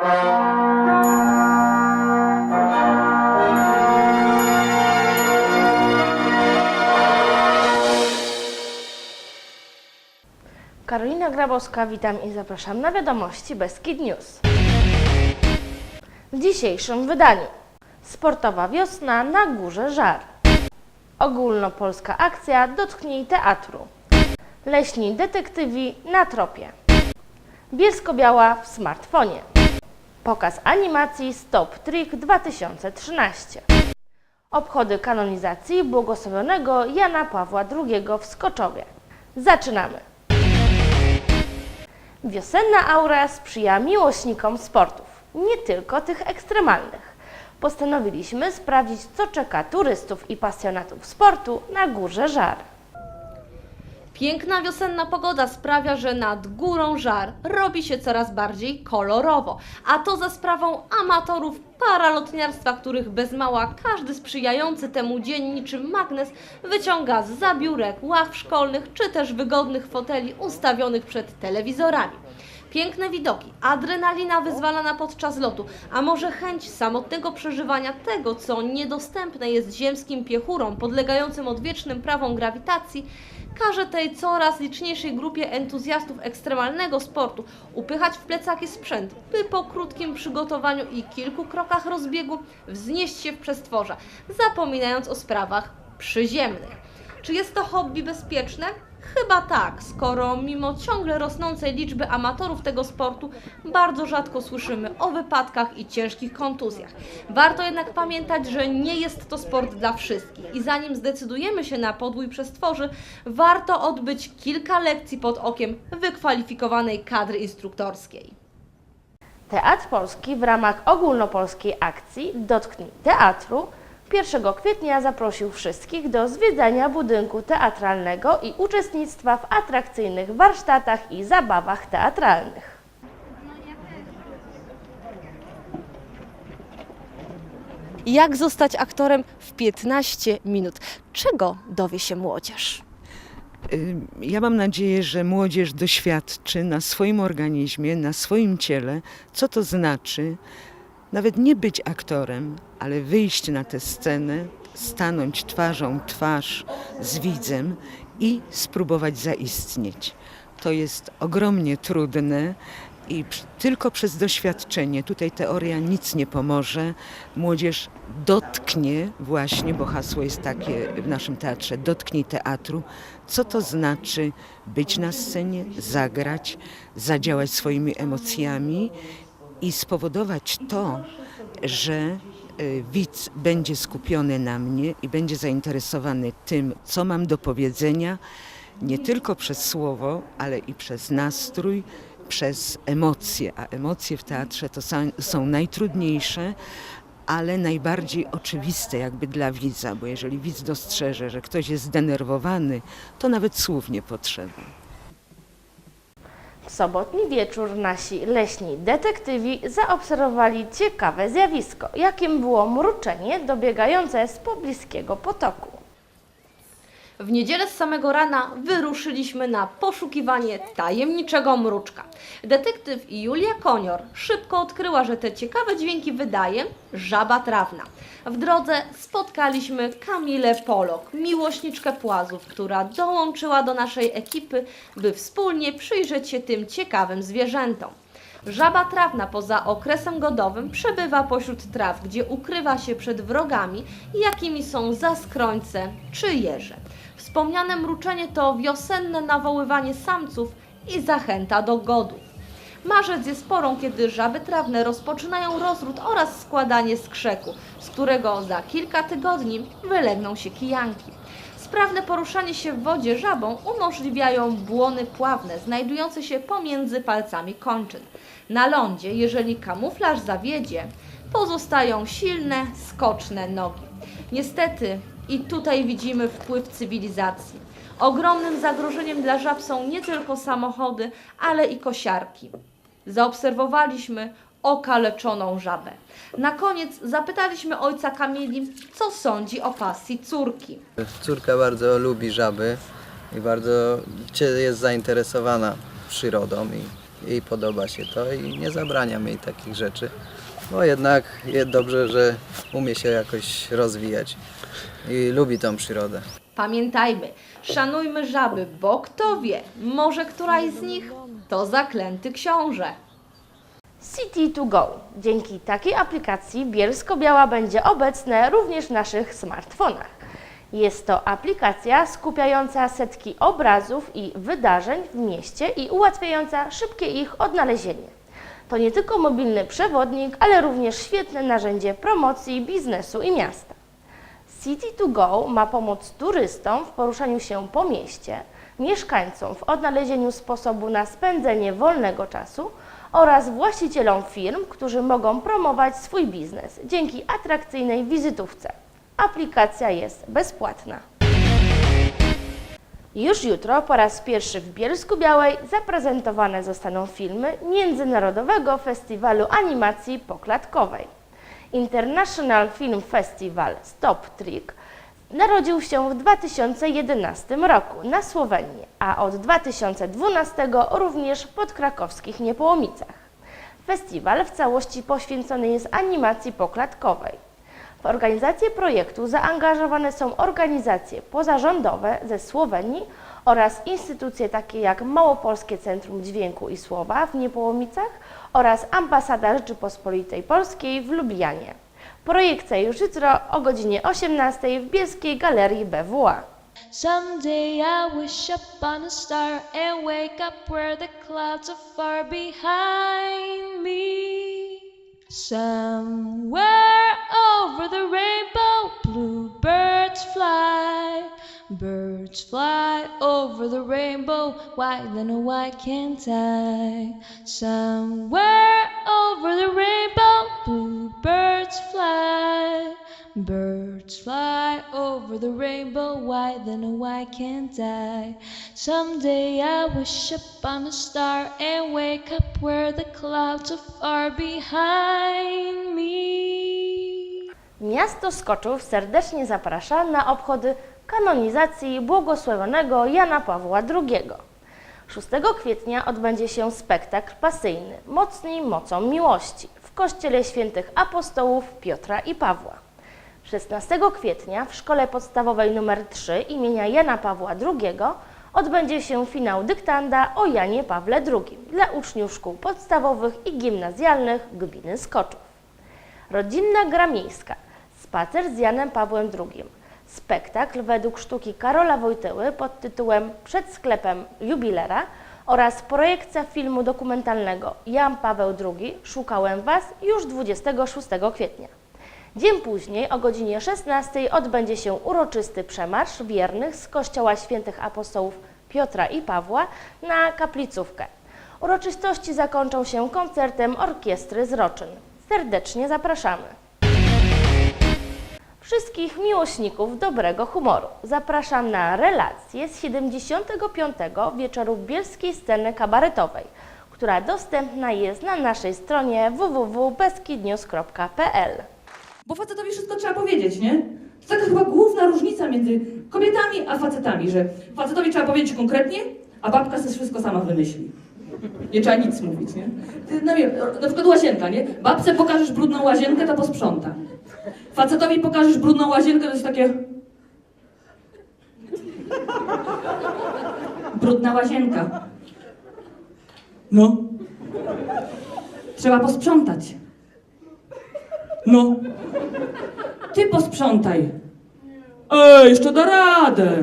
Karolina Grabowska, witam i zapraszam na wiadomości Beskid News. W dzisiejszym wydaniu Sportowa wiosna na Górze Żar. Ogólnopolska akcja Dotknij Teatru. Leśni detektywi na tropie. Bielsko-Biała w smartfonie. Pokaz animacji Stop Trick 2013. Obchody kanonizacji błogosławionego Jana Pawła II w Skoczowie. Zaczynamy! Wiosenna aura sprzyja miłośnikom sportów, nie tylko tych ekstremalnych. Postanowiliśmy sprawdzić, co czeka turystów i pasjonatów sportu na Górze Żar. Piękna wiosenna pogoda sprawia, że nad górą żar robi się coraz bardziej kolorowo, a to za sprawą amatorów paralotniarstwa, których bez mała każdy sprzyjający temu dzień niczym magnes wyciąga z zabiórek, ław szkolnych czy też wygodnych foteli ustawionych przed telewizorami. Piękne widoki, adrenalina wyzwalana podczas lotu, a może chęć samotnego przeżywania tego, co niedostępne jest ziemskim piechurom podlegającym odwiecznym prawom grawitacji, każe tej coraz liczniejszej grupie entuzjastów ekstremalnego sportu upychać w plecaki sprzęt, by po krótkim przygotowaniu i kilku krokach rozbiegu wznieść się w przestworza, zapominając o sprawach przyziemnych. Czy jest to hobby bezpieczne? Chyba tak, skoro mimo ciągle rosnącej liczby amatorów tego sportu bardzo rzadko słyszymy o wypadkach i ciężkich kontuzjach. Warto jednak pamiętać, że nie jest to sport dla wszystkich i zanim zdecydujemy się na podbój przestworzy, warto odbyć kilka lekcji pod okiem wykwalifikowanej kadry instruktorskiej. Teatr Polski w ramach ogólnopolskiej akcji Dotknij Teatru 1 kwietnia zaprosił wszystkich do zwiedzania budynku teatralnego i uczestnictwa w atrakcyjnych warsztatach i zabawach teatralnych. Jak zostać aktorem w 15 minut? Czego dowie się młodzież? Ja mam nadzieję, że młodzież doświadczy na swoim organizmie, na swoim ciele, co to znaczy nawet nie być aktorem, ale wyjść na tę scenę, stanąć twarzą twarz z widzem i spróbować zaistnieć. To jest ogromnie trudne i tylko przez doświadczenie, tutaj teoria nic nie pomoże, młodzież dotknie właśnie, bo hasło jest takie w naszym teatrze, dotknij teatru, co to znaczy być na scenie, zagrać, zadziałać swoimi emocjami i spowodować to, że y, widz będzie skupiony na mnie i będzie zainteresowany tym, co mam do powiedzenia, nie tylko przez słowo, ale i przez nastrój, przez emocje. A emocje w teatrze to są najtrudniejsze, ale najbardziej oczywiste jakby dla widza, bo jeżeli widz dostrzeże, że ktoś jest zdenerwowany, to nawet słów nie potrzeba. W sobotni wieczór nasi leśni detektywi zaobserwowali ciekawe zjawisko, jakim było mruczenie dobiegające z pobliskiego potoku. W niedzielę z samego rana wyruszyliśmy na poszukiwanie tajemniczego mruczka. Detektyw Julia Konior szybko odkryła, że te ciekawe dźwięki wydaje żaba trawna. W drodze spotkaliśmy Kamilę Polok, miłośniczkę płazów, która dołączyła do naszej ekipy, by wspólnie przyjrzeć się tym ciekawym zwierzętom. Żaba trawna poza okresem godowym przebywa pośród traw, gdzie ukrywa się przed wrogami, jakimi są zaskrońce czy jeże. Wspomniane mruczenie to wiosenne nawoływanie samców i zachęta do godów. Marzec jest porą, kiedy żaby trawne rozpoczynają rozród oraz składanie skrzeku, z którego za kilka tygodni wylegną się kijanki. Sprawne poruszanie się w wodzie żabą umożliwiają błony pławne znajdujące się pomiędzy palcami kończyn. Na lądzie, jeżeli kamuflaż zawiedzie, pozostają silne, skoczne nogi. Niestety i tutaj widzimy wpływ cywilizacji. Ogromnym zagrożeniem dla żab są nie tylko samochody, ale i kosiarki. Zaobserwowaliśmy okaleczoną żabę. Na koniec zapytaliśmy ojca Kamili, co sądzi o pasji córki. Córka bardzo lubi żaby i bardzo jest zainteresowana przyrodą i jej podoba się to i nie zabraniam jej takich rzeczy, bo jednak jest dobrze, że umie się jakoś rozwijać i lubi tą przyrodę. Pamiętajmy, szanujmy żaby, bo kto wie, może któraś z nich to zaklęty książę. City2Go. Dzięki takiej aplikacji Bielsko-Biała będzie obecne również w naszych smartfonach. Jest to aplikacja skupiająca setki obrazów i wydarzeń w mieście i ułatwiająca szybkie ich odnalezienie. To nie tylko mobilny przewodnik, ale również świetne narzędzie promocji biznesu i miasta. City2Go ma pomóc turystom w poruszaniu się po mieście, mieszkańcom w odnalezieniu sposobu na spędzenie wolnego czasu oraz właścicielom firm, którzy mogą promować swój biznes dzięki atrakcyjnej wizytówce. Aplikacja jest bezpłatna. Już jutro po raz pierwszy w Bielsku Białej zaprezentowane zostaną filmy Międzynarodowego Festiwalu Animacji Poklatkowej. International Film Festival Stop Trick narodził się w 2011 roku na Słowenii, a od 2012 również pod krakowskich Niepołomicach. Festiwal w całości poświęcony jest animacji poklatkowej. W organizację projektu zaangażowane są organizacje pozarządowe ze Słowenii oraz instytucje takie jak Małopolskie Centrum Dźwięku i Słowa w Niepołomicach oraz Ambasada Rzeczypospolitej Polskiej w Lublianie. Projekcja już jutro o godzinie 18 w Bielskiej Galerii BWA. Someday I wish upon a star and wake up where the clouds are far behind me. Somewhere over the rainbow, bluebirds fly. Birds fly over the rainbow. Why then, why can't I? Somewhere over the rainbow, fly over the rainbow. Why then, why can't I? Someday I a star and wake up where the clouds are far behind me. Miasto Skoczów serdecznie zaprasza na obchody kanonizacji błogosławionego Jana Pawła II. 6 kwietnia odbędzie się spektakl pasyjny Mocni mocą miłości w Kościele Świętych Apostołów Piotra i Pawła. 16 kwietnia w Szkole Podstawowej nr 3 imienia Jana Pawła II odbędzie się finał dyktanda o Janie Pawle II dla uczniów szkół podstawowych i gimnazjalnych gminy Skoczów. Rodzinna gra miejska. Spacer z Janem Pawłem II. Spektakl według sztuki Karola Wojtyły pod tytułem Przed sklepem jubilera oraz projekcja filmu dokumentalnego Jan Paweł II Szukałem Was już 26 kwietnia. Dzień później o godzinie 16 odbędzie się uroczysty przemarsz wiernych z Kościoła Świętych Apostołów Piotra i Pawła na kaplicówkę. Uroczystości zakończą się koncertem orkiestry z Roczyn. Serdecznie zapraszamy. Wszystkich miłośników dobrego humoru zapraszam na relację z 75. wieczoru bielskiej sceny kabaretowej, która dostępna jest na naszej stronie www.beskidnews.pl. Bo facetowi wszystko trzeba powiedzieć, nie? To taka chyba główna różnica między kobietami a facetami, że facetowi trzeba powiedzieć konkretnie, a babka sobie wszystko sama wymyśli. Nie trzeba nic mówić, nie? No wiem, na przykład łazienka, nie? Babce pokażesz brudną łazienkę, to posprząta. Facetowi pokażesz brudną łazienkę, to jest takie... Brudna łazienka. No. Trzeba posprzątać. No. Ty posprzątaj. Ej, jeszcze da radę.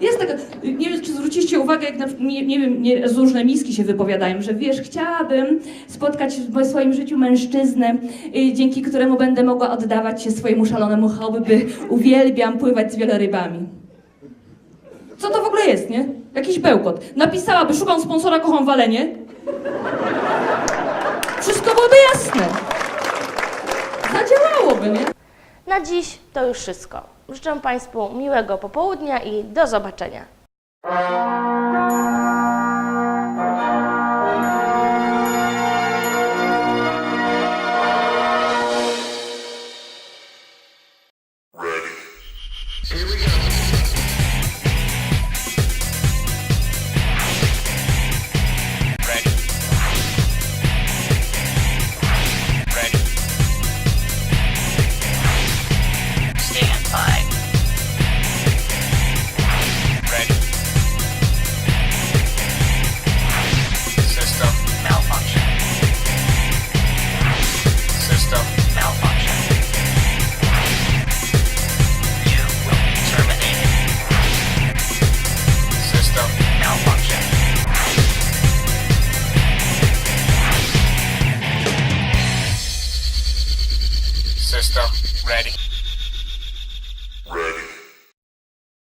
Jest taka, nie wiem, czy zwróciliście uwagę, jak na, nie, nie wiem, nie, z różne miski się wypowiadają, że wiesz, chciałabym spotkać w swoim życiu mężczyznę, y, dzięki któremu będę mogła oddawać się swojemu szalonemu hobby, uwielbiam pływać z wielorybami. Co to w ogóle jest, nie? Jakiś bełkot. Napisałaby, szukam sponsora, kocham walenie. Wszystko byłoby jasne. Zadziałałoby, nie? Na dziś to już wszystko. Życzę Państwu miłego popołudnia i do zobaczenia.